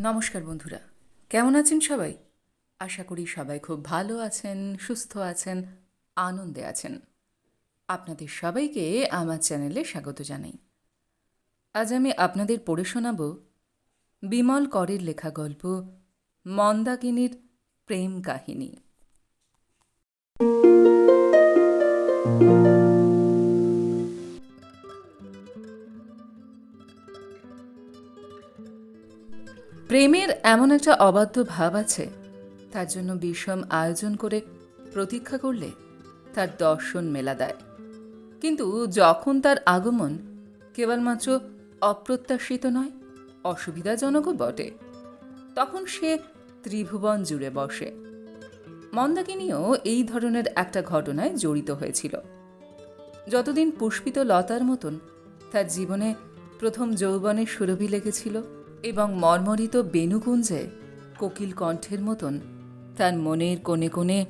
নমস্কার বন্ধুরা। কেমন আছেন সবাই? আশা করি সবাই খুব ভালো আছেন, সুস্থ আছেন, আনন্দে আছেন। আপনাদের সবাইকে আমার চ্যানেলে স্বাগত জানাই। আজ আমি আপনাদের পড়ে শোনাব বিমল করের লেখা গল্প মন্দাকিনীর প্রেম কাহিনী। প্রেমের এমন একটা অবাধ্য ভাব আছে, তার জন্য বিষম আয়োজন করে প্রতীক্ষা করলে তার দর্শন মেলা দেয়। কিন্তু যখন তার আগমন কেবলমাত্র অপ্রত্যাশিত নয়, অসুবিধাজনকও বটে। তখন সে ত্রিভুবন জুড়ে বসে। মন্দাকিনীও এই ধরনের একটা ঘটনায় জড়িত হয়েছিল। যতদিন পুষ্পিত লতার মতন তার জীবনে প্রথম যৌবনের সুরভি লেগেছিল এবং মর্মরিত বেণুকুঞ্জে কোকিল কণ্ঠের মতন তার মনের কোণে কোণে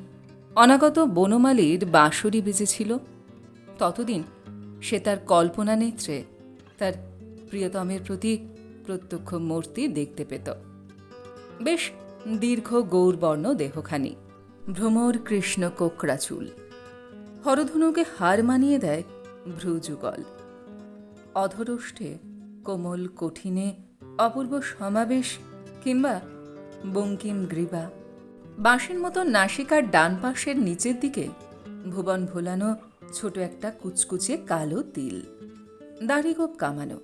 অনাগত বনমালীর বাঁশরি বেজেছিল। ততদিন সে তার কল্পনা নেত্রে তার প্রিয়তমের প্রতি প্রত্যক্ষ মূর্তি দেখতে পেত। বেশ দীর্ঘ গৌরবর্ণ দেহখানি, ভ্রমর কৃষ্ণ কোকড়া চুল হরধনুকে হার মানিয়ে দেয় ভ্রুযুগল। অধরষ্ঠে কোমল কঠিনে অপূর্ব সমাবেশ কিংবা বঙ্কিম গ্রীবা। বাঁশের মতো নাসিকার ডান পাশের নিচের দিকে ভুবন ভোলানো ছোট একটা কুচকুচে কালো তিল দাড়িগোপ কামানো।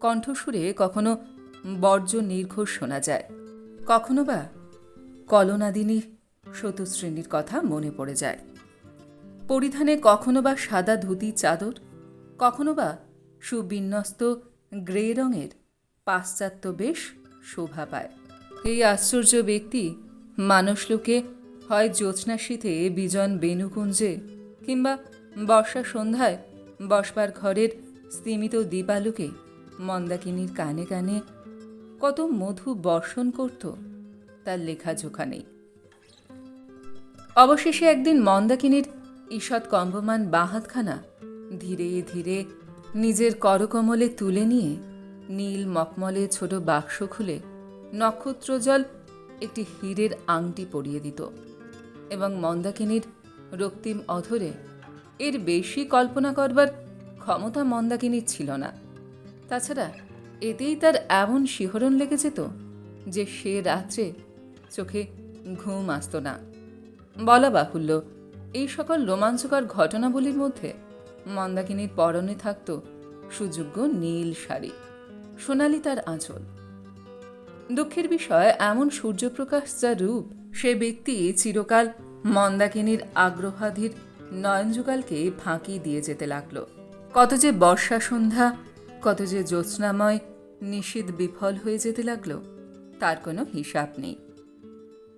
কণ্ঠসুরে কখনো বর্জ্য নির্ঘোষ শোনা যায়, কখনো বা কলনাদিনী শতশ্রেণীর কথা মনে পড়ে যায়। পরিধানে কখনো বা সাদা ধুতি চাদর, কখনো বা সুবিন্যস্ত গ্রে রঙের পাশ্চাত্য বেশ শোভা পায়। এই আশ্চর্য ব্যক্তি মানুষলোকে হয় জ্যোৎস্না শীতে বিজন বেণুকুঞ্জে কিংবা বর্ষা সন্ধ্যায় বসবার ঘরের স্তিমিত দীপালুকে মন্দাকিনীর কানে কানে কত মধু বর্ষণ করত তার লেখাজোখা নেই। অবশেষে একদিন মন্দাকিনীর ঈষৎ কম্বমান বাহাতখানা ধীরে ধীরে নিজের করকমলে তুলে নিয়ে নীল মকমলে ছোট বাক্স খুলে নক্ষত্রজল একটি হীরের আংটি পরিয়ে দিত এবং মন্দাকিনীর রক্তিম অধরে এর বেশি কল্পনা করবার ক্ষমতা মন্দাকিনীর ছিল না। তাছাড়া এতেই তার এমন শিহরণ লেগে যেত যে সে রাত্রে চোখে ঘুম আসত না। বলা বাহুল্য, এই সকল রোমাঞ্চকর ঘটনাবলীর মধ্যে মন্দাকিনীর পরনে থাকত সুযোগ্য নীল শাড়ি। সোনালি তার আঁচল। দুঃখের বিষয়, এমন সূর্যপ্রকাশ যা রূপ, সে ব্যক্তি চিরকাল মন্দাকিনীর আগ্রহাধীর নয়নযুগালকে ফাঁকি দিয়ে যেতে লাগল। কত যে বর্ষা সন্ধ্যা, কত যে জ্যোৎস্নাময় নিষিদ্ধ বিফল হয়ে যেতে লাগল, তার কোনো হিসাব নেই।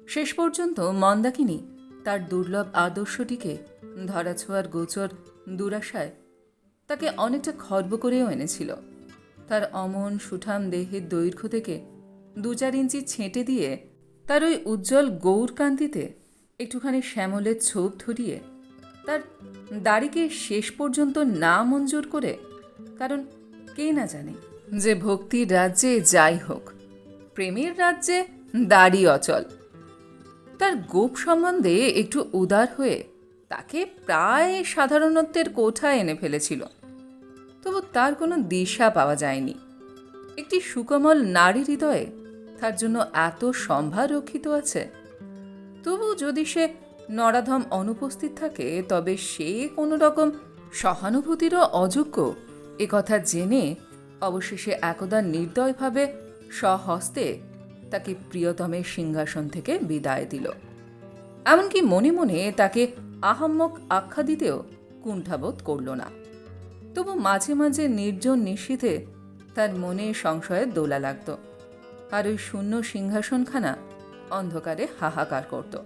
শেষ পর্যন্ত মন্দাকিনী তার দুর্লভ আদর্শটিকে ধরাছোঁয়ার গোচর দুরাশায় তাকে অনেকটা খর্ব করেও এনেছিল। তার অমন সুঠাম দেহের দৈর্ঘ্য থেকে দু চার ইঞ্চি ছেঁটে দিয়ে তার ওই উজ্জ্বল গৌরকান্তিতে একটুখানি শ্যামলের ছোপ ধরিয়ে তার দাড়িকে শেষ পর্যন্ত না মঞ্জুর করে, কারণ কে না জানে যে ভক্তির রাজ্যে যাই হোক, প্রেমের রাজ্যে দাড়ি অচল। তার গোপ সম্বন্ধে একটু উদার হয়ে তাকে প্রায় সাধারণত্বের কোঠায় এনে ফেলেছিল। তবু তার কোনো দিশা পাওয়া যায়নি। একটি সুকমল নারী হৃদয়ে তার জন্য এত সম্ভার রক্ষিত আছে। তবু যদি সে নরাধম অনুপস্থিত থাকে, তবে সে কোনো রকম সহানুভূতিরও অযোগ্য। এ কথা জেনে অবশেষে একদা নির্দয়ভাবে স্বহস্তে তাকে প্রিয়তমের সিংহাসন থেকে বিদায় দিল। এমনকি মনে মনে তাকে আহাম্মক আখ্যা দিতেও কুণ্ঠাবোধ করল না। তবু মাঝে মাঝে নির্জন নিশীথে তার মনে সংশয়ের দোলা লাগত। আর ওই শূন্য সিংহাসনখানা অন্ধকারে হাহাকার করত।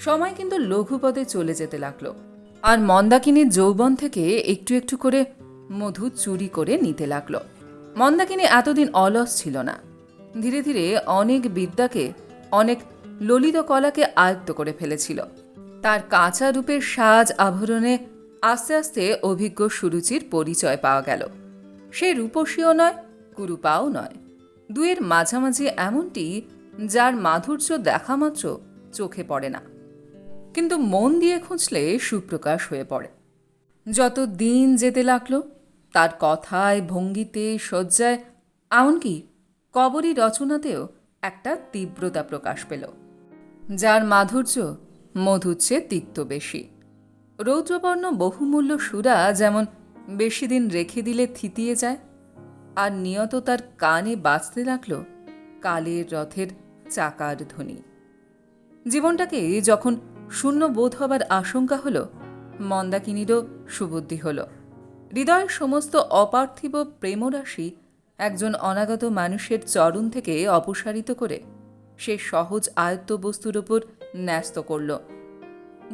সময় কিন্তু লঘুপদে চলে যেতে লাগল। আর মন্দাকিনীর যৌবন থেকে একটু একটু করে মধু চুরি করে নিতে লাগল। মন্দাকিনী এতদিন অলস ছিল না। ধীরে ধীরে অনেক বিদ্যাকে, অনেক ললিত কলাকে আয়ত্ত করে ফেলেছিল। তার কাঁচা রূপের সাজ আভরণে আস্তে আস্তে অভিজ্ঞ সুরুচির পরিচয় পাওয়া গেল। সে রূপসীও নয়, কুরুপাও নয়। দুয়ের মাঝামাঝি এমনটি যার মাধুর্য দেখা মাত্র চোখে পড়ে না। কিন্তু মন দিয়ে খুঁজলে সুপ্রকাশ হয়ে পড়ে। যত দিন যেতে লাগল, তার কথায়, ভঙ্গিতে, শয্যায়, এমনকি কবরী রচনাতেও একটা তীব্রতা প্রকাশ পেল, যার মাধুর্য মধুর চেয়ে তিক্ত বেশি। রৌদ্রবর্ণ বহুমূল্য সুরা যেমন বেশি দিন রেখে দিলে থিতিয়ে যায়, আর নিয়ত তার কানে বাজতে লাগল কালের রথের চাকার ধ্বনি। জীবনটাকে যখন শূন্য বোধ হবার আশঙ্কা হলো, মন্দাকিনীরও সুবুদ্ধি হল। হৃদয়ের সমস্ত অপার্থিব প্রেমরাশি একজন অনাগত মানুষের চরণ থেকে অপসারিত করে সে সহজ আয়ত্ত বস্তুর উপর ন্যস্ত করল।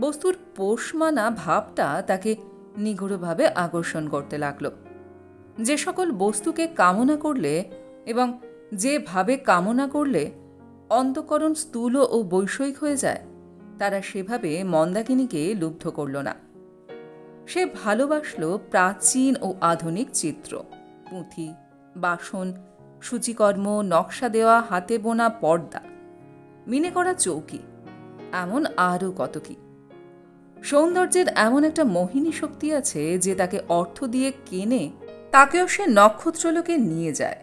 বস্তুর পোষমানা ভাবটা তাকে নিগুড়ভাবে আকর্ষণ করতে লাগল। যে সকল বস্তুকে কামনা করলে এবং যেভাবে কামনা করলে অন্তকরণ স্থূল ও বৈষয়িক হয়ে যায়, তারা সেভাবে মন্দাকিনীকে লুব্ধ করল না। সে ভালোবাসল প্রাচীন ও আধুনিক চিত্র, পুঁথি, বাসন, সূচিকর্ম, নকশা দেওয়া, হাতে বোনা পর্দা, মিনে করা চৌকি, এমন আরও কত কি। সৌন্দর্যের এমন একটা মোহিনী শক্তি আছে যে তাকে অর্থ দিয়ে কেনে তাকেও সে নক্ষত্রলোকে নিয়ে যায়।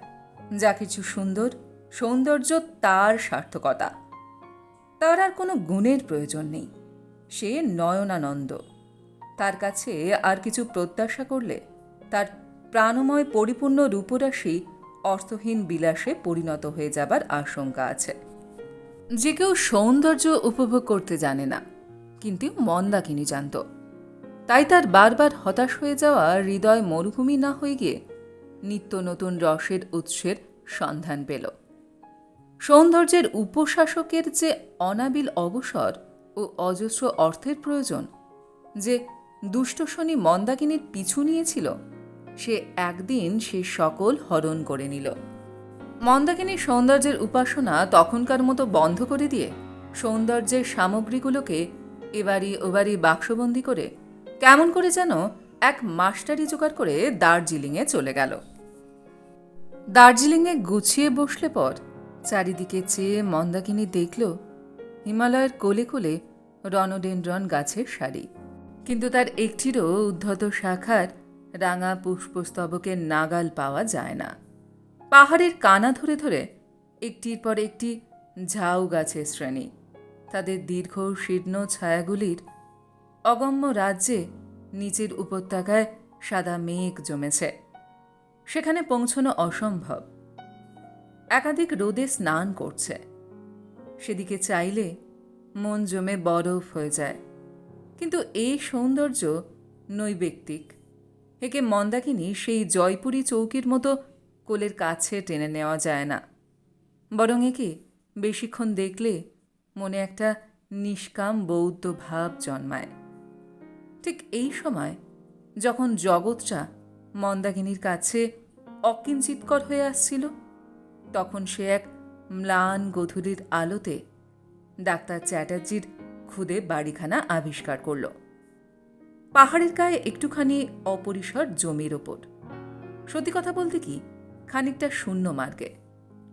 যা কিছু সুন্দর, সৌন্দর্য তার সার্থকতা। তার আর কোনো গুণের প্রয়োজন নেই। সে নয়নানন্দ। তার কাছে আর কিছু প্রত্যাশা করলে তার প্রাণময় পরিপূর্ণ রূপরাশি অর্থহীন বিলাসে পরিণত হয়ে যাবার আশঙ্কা আছে। যে কেউ সৌন্দর্য উপভোগ করতে জানে না। কিন্তু মন্দাকিনী জানত। তাই তার বারবার হতাশ হয়ে যাওয়া হৃদয় মরুভূমি না হয়ে গিয়ে নিত্য নতুন রসের উৎসের সন্ধান পেল। সৌন্দর্যের উপশাসকের যে অনাবিল অবসর ও অজস্র অর্থের প্রয়োজন, যে দুষ্টশনি মন্দাকিনীর পিছু নিয়েছিল, সে একদিন সে সকল হরণ করে নিল। মন্দাকিনীর সৌন্দর্যের উপাসনা তখনকার মতো বন্ধ করে দিয়ে সৌন্দর্যের সামগ্রীগুলোকে এবারই ওবারই বাক্সবন্দি করে কেমন করে যেন এক মাস্টারি জোগাড় করে দার্জিলিংয়ে চলে গেল। দার্জিলিংয়ে গুছিয়ে বসলে পর চারিদিকে চেয়ে মন্দাকিনী দেখল হিমালয়ের কোলে কোলে রণডেন্ড্রন গাছের সারি। কিন্তু তার একটিরও উদ্ধত শাখার রাঙা পুষ্পস্তবকের নাগাল পাওয়া যায় না। পাহাড়ের কানা ধরে ধরে একটির পর একটি ঝাউ গাছের শ্রেণি। তাদের দীর্ঘ শীর্ণ ছায়াগুলির অগম্য রাজ্যে নিচের উপত্যকায় সাদা মেঘ জমেছে। সেখানে পৌঁছনো অসম্ভব। একাধিক রোদে স্নান করছে। সেদিকে চাইলে মন জমে বরফ হয়ে যায়। কিন্তু এই সৌন্দর্য নৈবেক্তিক একে মন্দাকিনী সেই জয়পুরী চৌকির মতো কোলের কাছে টেনে নেওয়া যায় না। বরং একে বেশিক্ষণ দেখলে মনে একটা নিষ্কাম বৌদ্ধ ভাব জন্মায়। ঠিক এই সময় যখন জগৎটা মন্দাকিনীর কাছে অকিঞ্চিতকর হয়ে আসছিল, তখন সে এক ম্লান গধূলির আলোতে ডাক্তার চ্যাটার্জির খুদে বাড়িখানা আবিষ্কার করল। পাহাড়ের গায়ে একটুখানি অপরিসর জমির ওপর। সত্যি কথা বলতে কি, খানিকটা শূন্য মার্গে।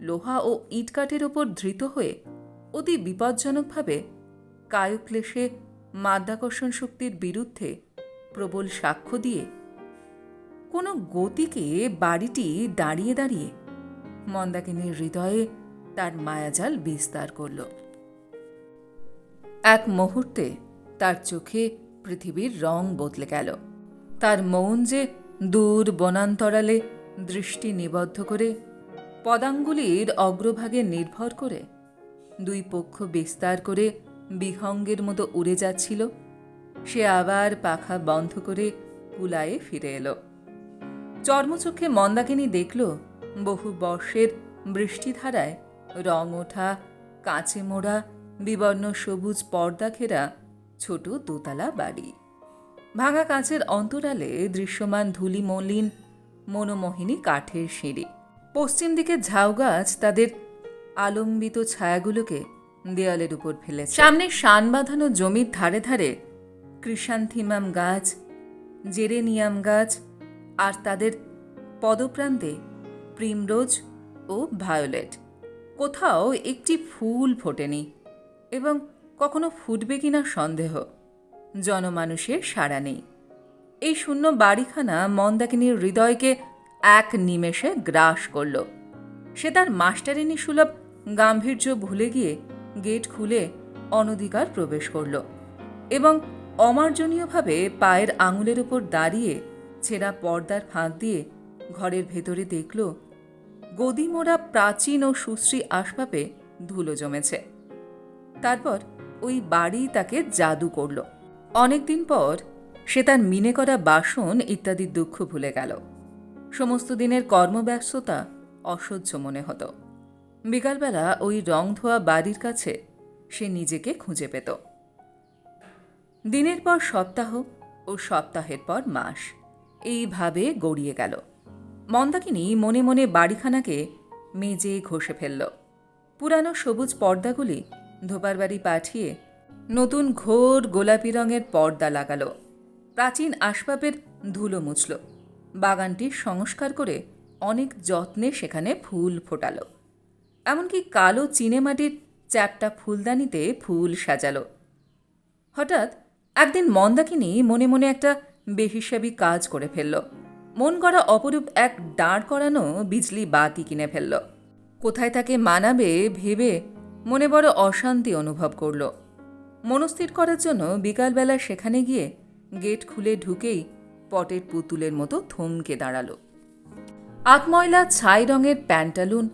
লোহা ও ইটকাঠের ওপর ধৃত হয়ে অতি বিপজ্জনকভাবে কায়ুক্লেশে মাধ্যাকর্ষণ শক্তির বিরুদ্ধে প্রবল সাক্ষ্য দিয়ে কোনো গতিকে বাড়িটি দাঁড়িয়ে দাঁড়িয়ে মন্দাকিনীর হৃদয়ে তার মায়াজাল বিস্তার করল। এক মুহূর্তে তার চোখে পৃথিবীর রং বদলে গেল। তার মন যে দূর বনান্তরালে দৃষ্টি নিবদ্ধ করে পদাঙ্গুলির অগ্রভাগে নির্ভর করে দুই পক্ষ বিস্তার করে বিহঙ্গের মতো উড়ে যাচ্ছিল। সে আবার পাখা বন্ধ করে কুলায়ে ফিরে এলো। চর্মচক্ষে মন্দাকিনী দেখল, বহু বর্ষের বৃষ্টিধারায় রং ওঠা, কাঁচে মোড়া, বিবর্ণ সবুজ পর্দা ঘেরা ছোট দোতলা বাড়ি। ভাঙা কাঁচের অন্তরালে দৃশ্যমান ধুলি মলিন মনোমোহিনী কাঠের সিঁড়ি। পশ্চিম দিকে ঝাউ গাছ তাদের আলম্বিত ছায়াগুলোকে দেয়ালের উপর ফেলেছে। সামনে শান বাঁধানো জমির ধারে ধারে ক্রিসান্থিমাম গাছ, জেরেনিয়াম গাছ আর তাদের পদপ্রান্তে প্রিমরোজ ও ভায়োলেট। কোথাও একটি ফুল ফোটেনি এবং কখনো ফুটবে কিনা সন্দেহ। জনমানুষের সাড়া নেই। এই শূন্য বাড়িখানা মন্দাকিনীর হৃদয়কে এক নিমেষে গ্রাস করল। সে তার মাস্টারিনী সুলভ গাম্ভীর্য ভুলে গিয়ে গেট খুলে অনধিকার প্রবেশ করল এবং অমার্জনীয়ভাবে পায়ের আঙুলের উপর দাঁড়িয়ে ছেঁড়া পর্দার ফাঁক দিয়ে ঘরের ভেতরে দেখল, গদিমোড়া প্রাচীন ও সুশ্রী আসবাবে ধুলো জমেছে। তারপর ওই বাড়ি তাকে জাদু করল। অনেকদিন পর সে তার মিনে করা বাসন ইত্যাদির দুঃখ ভুলে গেল। সমস্ত দিনের কর্মব্যস্ততা অসহ্য মনে হতো। বিকালবেলা ওই রং ধোয়া বাড়ির কাছে সে নিজেকে খুঁজে পেত। দিনের পর সপ্তাহ ও সপ্তাহের পর মাস এইভাবে গড়িয়ে গেল। মন্দাকিনী মনে মনে বাড়িখানাকে মেজে ঘষে ফেলল। পুরানো সবুজ পর্দাগুলি ধোপার বাড়ি পাঠিয়ে নতুন ঘোর গোলাপি রঙের পর্দা লাগালো। প্রাচীন আসবাবের ধুলো মুছল। বাগানটির সংস্কার করে অনেক যত্নে সেখানে ফুল ফোটালো। এমনকি কালো চিনেমাটির চ্যাপটা ফুলদানিতে ফুল সাজালো। হঠাৎ একদিন মন্দাকিনী মনে মনে একটা বেহিসাবি কাজ করে ফেলল। মন করা অপরূপ এক দাঁড় করানো বিজলি বাতি কিনে ফেলল। কোথায় তাকে মানাবে ভেবে মনে বড় অশান্তি অনুভব করল। মনস্থির করার জন্য বিকালবেলা সেখানে গিয়ে গেট খুলে ঢুকেই পটের পুতুলের মতো থমকে দাঁড়াল। আতময়লা ছাই রঙের প্যান্টালুন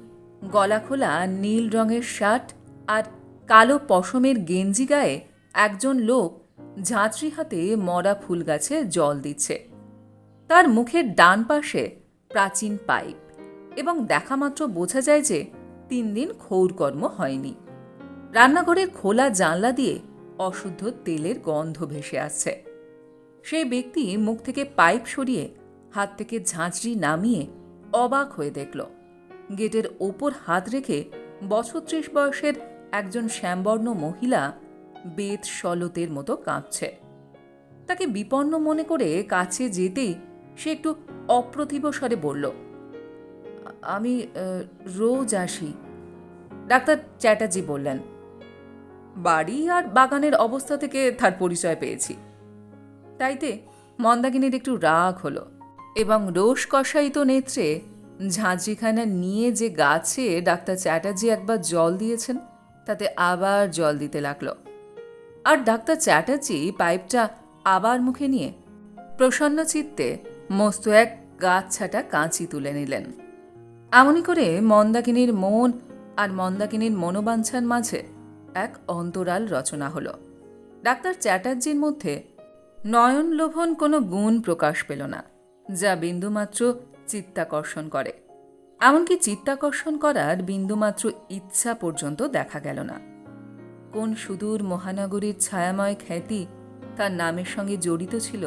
গলা খোলা, নীল রঙের শার্ট আর কালো পশমের গেঞ্জি গায়ে একজন লোক ঝাঁচরি হাতে মরা ফুল গাছে জল দিচ্ছে। তার মুখের ডান পাশে প্রাচীন পাইপ এবং দেখামাত্র বোঝা যায় যে তিন দিন ক্ষৌরকর্ম হয়নি। রান্নাঘরের খোলা জানলা দিয়ে অশুদ্ধ তেলের গন্ধ ভেসে আসছে। সেই ব্যক্তি মুখ থেকে পাইপ সরিয়ে হাত থেকে ঝাঁঝরি নামিয়ে অবাক হয়ে দেখল গেটের ওপর হাত রেখে বছর ত্রিশ বয়সের একজন শ্যামবর্ণ মহিলা বেত সলতের মতো কাঁপছে। তাকে বিপন্ন মনে করে কাছে যেতেই সে একটু অপ্রতিভ স্বরে বলল, আমি রোজ আসি। ডাক্তার চ্যাটার্জি বললেন, বাড়ি আর বাগানের অবস্থা থেকে তার পরিচয় পেয়েছি। তাইতে মন্দাকিনীর একটু রাগ হলো এবং রোষ কষায়িত নেত্রে ঝাঁঝরিখানা নিয়ে যে গাছে ডাক্তার চ্যাটার্জি একবার জল দিয়েছেন, তাতে আবার জল দিতে লাগল। আর ডাক্তার চ্যাটার্জি পাইপটা আবার মুখে নিয়ে প্রসন্ন চিত্তে মস্ত এক গাছ ছাটা কাঁচি তুলে নিলেন। এমনই করে মন্দাকিনীর মন আর মন্দাকিনীর মনোবাঞ্ছার মাঝে এক অন্তরাল রচনা হলো। ডাক্তার চ্যাটার্জির মধ্যে নয়নলোভন কোনো গুণ প্রকাশ পেল না, যা বিন্দুমাত্র চিত্তাকর্ষণ করে। এমনকি চিত্তাকর্ষণ করার বিন্দুমাত্র ইচ্ছা পর্যন্ত দেখা গেল না। কোন সুদূর মহানগরীর ছায়াময় খ্যাতি তার নামের সঙ্গে জড়িত ছিল,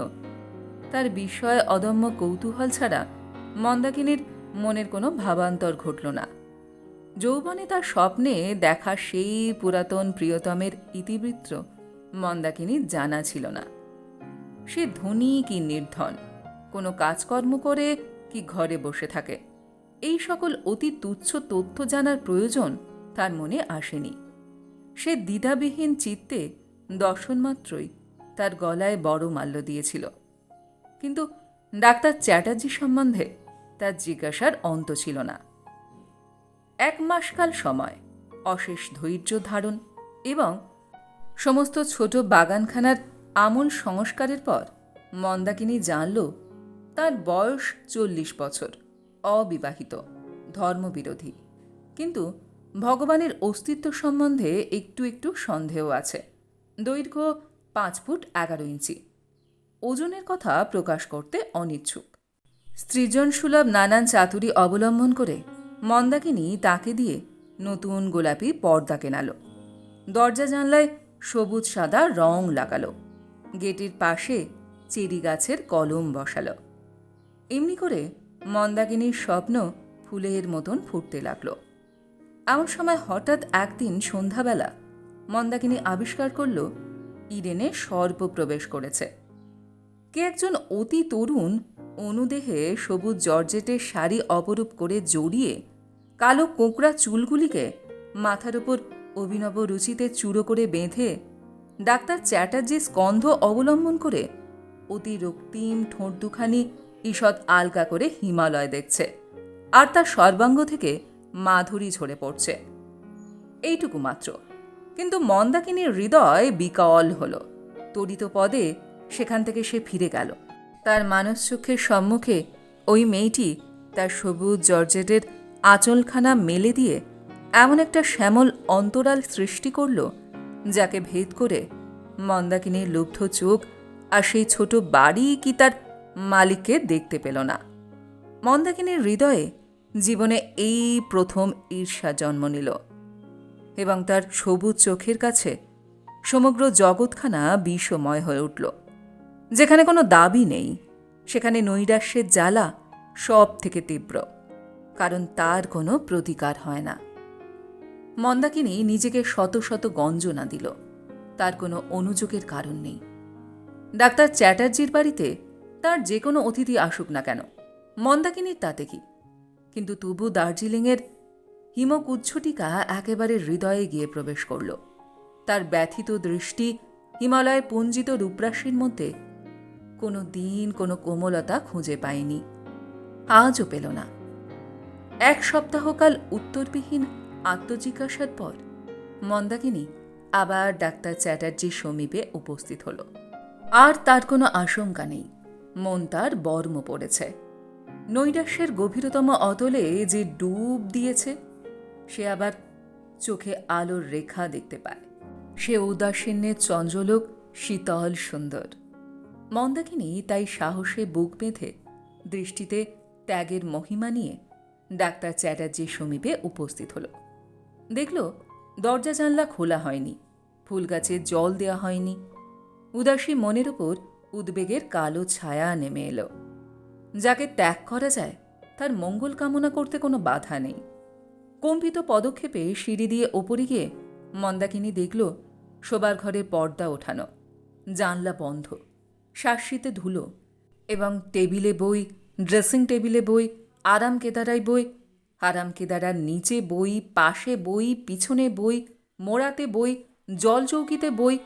তার বিষয়ে অদম্য কৌতূহল ছাড়া মন্দাকিনীর মনের কোনো ভাবান্তর ঘটল না। যৌবনে তার স্বপ্নে দেখা সেই পুরাতন প্রিয়তমের ইতিবৃত্ত মন্দাকিনীর জানা ছিল না। সে ধনী কি নির্ধন, কোনো কাজকর্ম করে কি ঘরে বসে থাকে। এই সকল অতি তুচ্ছ তথ্য জানার প্রয়োজন তার মনে আসেনি। সে দ্বিধাবিহীন চিত্তে দর্শন মাত্রই তার গলায় বড় মাল্য দিয়েছিল। কিন্তু ডাক্তার চ্যাটার্জি সম্বন্ধে তার জিজ্ঞাসার অন্ত ছিল না। এক মাসকাল সময়, অশেষ ধৈর্য ধারণ এবং সমস্ত ছোট বাগানখানার আমূল সংস্কারের পর মন্দাকিনী জানল তার বয়স চল্লিশ বছর, অবিবাহিত, ধর্মবিরোধী। কিন্তু ভগবানের অস্তিত্ব সম্বন্ধে একটু একটু সন্দেহ আছে। দৈর্ঘ্য পাঁচ ফুট এগারো ইঞ্চি। ওজনের কথা প্রকাশ করতে অনিচ্ছুক। সৃজন সুলভ নানান চাতুরি অবলম্বন করে মন্দাকিনী তাকে দিয়ে নতুন গোলাপি পর্দা কেনালো। দরজা জানলায় সবুজ সাদা রং লাগালো। গেটের পাশে চেরি গাছের কলম বসালো। এমনি করে মন্দাকিনীর স্বপ্ন ফুলের মতন ফুটতে লাগল। এমন সময় হঠাৎ একদিন সন্ধ্যাবেলা মন্দাকিনী আবিষ্কার করল, ইডেনে সর্প প্রবেশ করেছে। কে একজন অতি তরুণ অনুদেহে সবুজ জর্জেটের শাড়ি অপরূপ করে জড়িয়ে কালো কোঁকড়া চুলগুলিকে মাথার উপর অভিনব রুচিতে চূড়ো করে বেঁধে ডাক্তার চ্যাটার্জি স্কন্ধ অবলম্বন করে অতি রক্তিম ঠোঁট দুখানি ঈষৎ আলগা করে হিমালয় দেখছে আর তার সর্বাঙ্গ থেকে মাধুরী ঝরে পড়ছে। এইটুকু মাত্র। কিন্তু মন্দাকিনীর হৃদয় বিকল হল। তড়িত পদে সেখান থেকে সে ফিরে গেল। তার মানসচক্ষের সম্মুখে ওই মেয়েটি তার সবুজ জর্জেটের আঁচলখানা মেলে দিয়ে এমন একটা শ্যামল অন্তরাল সৃষ্টি করল, যাকে ভেদ করে মন্দাকিনীর লুব্ধ চোখ আর সেই ছোট বাড়ি কি তার মালিককে দেখতে পেল না। মন্দাকিনীর হৃদয়ে জীবনে এই প্রথম ঈর্ষা জন্ম নিল এবং তার সবুজ চোখের কাছে সমগ্র জগৎখানা বিষময় হয়ে উঠল। যেখানে কোনো দাবি নেই, সেখানে নৈরাশ্যের জ্বালা সব থেকে তীব্র, কারণ তার কোনো প্রতিকার হয় না। মন্দাকিনী নিজেকে শত শত গঞ্জনা দিল, তার কোনো অনুযোগের কারণ নেই। ডাক্তার চ্যাটার্জির বাড়িতে তার যে কোনো অতিথি আসুক না কেন, মন্দাকিনীর তাতে কি? কিন্তু তবু দার্জিলিংয়ের হিমকুচ্ছটিকা একেবারে হৃদয়ে গিয়ে প্রবেশ করল। তার ব্যথিত দৃষ্টি হিমালয়ে পঞ্জিত রূপরাশির মধ্যে কোনো দিন কোনো কোমলতা খুঁজে পায়নি, আজও পেল না। এক সপ্তাহকাল উত্তরবিহীন আত্মজিজ্ঞাসার পর মন্দাকিনী আবার ডাক্তার চ্যাটার্জির সমীপে উপস্থিত হল। আর তার কোনো আশঙ্কা নেই। মন তার বর্ম পড়েছে। নৈরাশ্যের গভীরতম অতলে যে ডুব দিয়েছে, সে আবার চোখে আলোর রেখা দেখতে পায়। সে উদাসীন্যের চঞ্চলোক, শীতল, সুন্দর। মন্দাকিনী তাই সাহসে বুক বেঁধে দৃষ্টিতে ত্যাগের মহিমা নিয়ে ডাক্তার চ্যাটার্জির সমীপে উপস্থিত হল। দেখল, দরজা জানলা খোলা হয়নি ফুল গাছে জল দেওয়া হয়নি। উদাসী মনের ওপর উদ্বেগের কালো ছায়া নেমে এলো। যাকে ত্যাগ করা যায়, তার মঙ্গল কামনা করতে কোনো বাধা নেই। কম্পিত পদক্ষেপে সিঁড়ি দিয়ে ওপরে গিয়ে মন্দাকিনী দেখল, শোবার ঘরের পর্দা ওঠানো, জানলা বন্ধ শাসিতে ধুলো এবং টেবিলে বই, ড্রেসিং টেবিলে বই, আরাম কেদারায় বই, আরাম কেদারার নিচে বই, পাশে বই, পিছনে বই, মোড়াতে বই জল চৌকিতে বই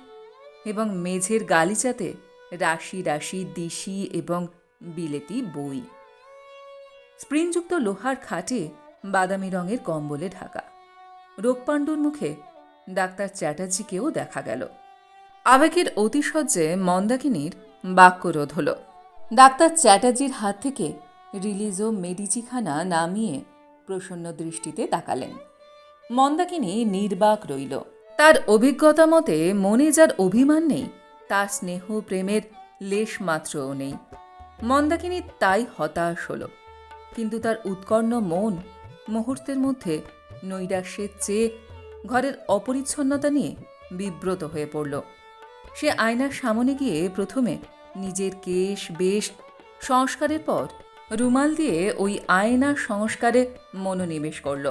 এবং মেঝের গালিচাতে রাশি রাশি, দিশি এবং বিলেতি বই। স্প্রিংযুক্ত লোহার খাটে বাদামি রঙের কম্বলে ঢাকা। রোগপাণ্ডুর মুখে ডাক্তার চ্যাটার্জিকেও দেখা গেল। আবেগের অতিশয্যে মন্দাকিনীর বাক্যরোধ হল। ডাক্তার চ্যাটার্জির হাত থেকে রিলিজ ও মেডিচিখানা নামিয়ে প্রসন্ন দৃষ্টিতে তাকালেন। মন্দাকিনী নির্বাক রইল। তার অভিজ্ঞতা মতে মনে যার অভিমান নেই তার স্নেহ প্রেমের লেশ মাত্রও নেই। মন্দাকিনী তাই হতাশ হল, কিন্তু তার উৎকর্ণ মন মুহূর্তের মধ্যে নৈরাশ্যের চেয়ে ঘরের অপরিচ্ছন্নতা নিয়ে বিব্রত হয়ে পড়ল। সে আয়নার সামনে গিয়ে প্রথমে নিজের কেশ, বেশ সংস্কারের পর রুমাল দিয়ে ওই আয়নার সংস্কারে মনোনিবেশ করল।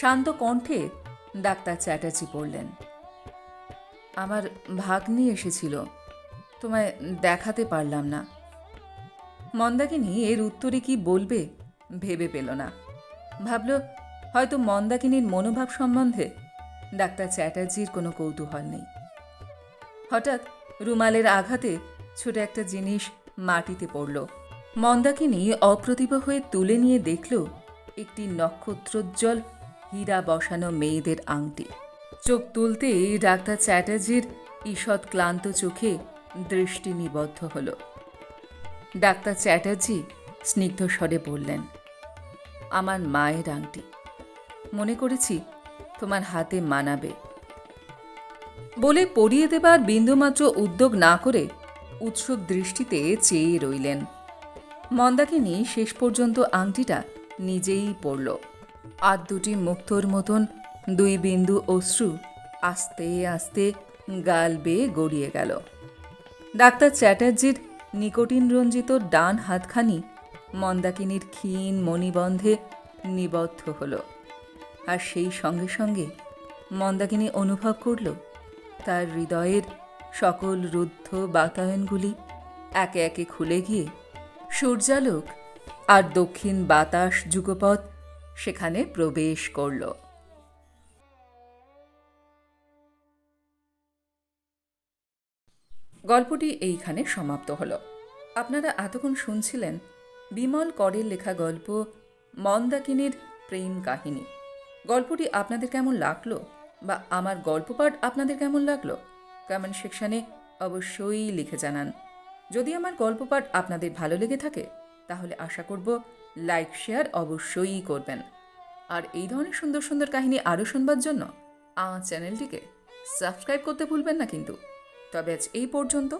শান্ত কণ্ঠে ডাক্তার চ্যাটার্জি বললেন আমার ভাগ্নি এসেছিল। তোমায় দেখাতে পারলাম না। মন্দাকিনী এর উত্তরে কি বলবে ভেবে পেল না। ভাবল, হয়তো মন্দাকিনীর মনোভাব সম্বন্ধে ডাক্তার চ্যাটার্জির কোনো কৌতূহল নেই। হঠাৎ রুমালের আঘাতে ছোট একটা জিনিস মাটিতে পড়ল। মন্দাকিনী অপ্রতিভ হয়ে তুলে নিয়ে দেখল একটি নক্ষত্রোজ্জ্বল হীরা বসানো মেয়েদের আংটি। চোখ তুলতেই ডাক্তার চ্যাটার্জির ঈষৎ ক্লান্ত চোখে দৃষ্টি নিবদ্ধ হল। ডাক্তার চ্যাটার্জি স্নিগ্ধ স্বরে বললেন, আমার মায়ের আংটি। মনে করেছি তোমার হাতে মানাবে। বলে পরিয়ে দেবার বিন্দুমাত্র উদ্যোগ না করে উৎসুক দৃষ্টিতে চেয়ে রইলেন। মন্দাকিনী শেষ পর্যন্ত আংটিটা নিজেই পড়ল আর দুটি মুক্তোর মতন দুই বিন্দু অশ্রু আস্তে আস্তে গাল বেয়ে গড়িয়ে গেল। ডাক্তার চ্যাটার্জির নিকোটিন রঞ্জিত ডান হাতখানি মন্দাকিনীর ক্ষীণ মণিবন্ধে নিবদ্ধ হল। আর সেই সঙ্গে সঙ্গে মন্দাকিনী অনুভব করল, তার হৃদয়ের সকল রুদ্ধ বাতায়নগুলি একে একে খুলে গিয়ে সূর্যালোক আর দক্ষিণ বাতাস যুগপথ সেখানে প্রবেশ করল। গল্পটি এইখানে সমাপ্ত হলো। আপনারা এতক্ষণ শুনছিলেন বিমল করের লেখা গল্প মন্দাকিনীর প্রেম কাহিনী। গল্পটি আপনাদের কেমন লাগল বা আমার গল্প পাঠ আপনাদের কেমন লাগল কমেন্ট সেকশানে অবশ্যই লিখে জানান। যদি আমার গল্প পাঠ আপনাদের ভালো লেগে থাকে, তাহলে আশা করব লাইক, শেয়ার অবশ্যই করবেন। আর এই ধরনের সুন্দর সুন্দর কাহিনী আরও শুনবার জন্য আমার চ্যানেলটিকে সাবস্ক্রাইব করতে ভুলবেন না কিন্তু। তবে আজ এই পর্যন্ত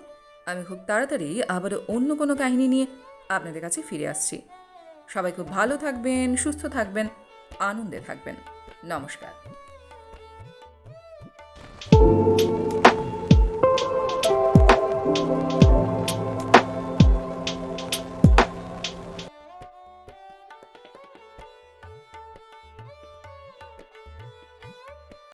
আমি খুব তাড়াতাড়ি আবারও অন্য কোনো কাহিনী নিয়ে আপনাদের কাছে ফিরে আসছি। সবাই খুব ভালো থাকবেন, সুস্থ থাকবেন, আনন্দে থাকবেন। নমস্কার।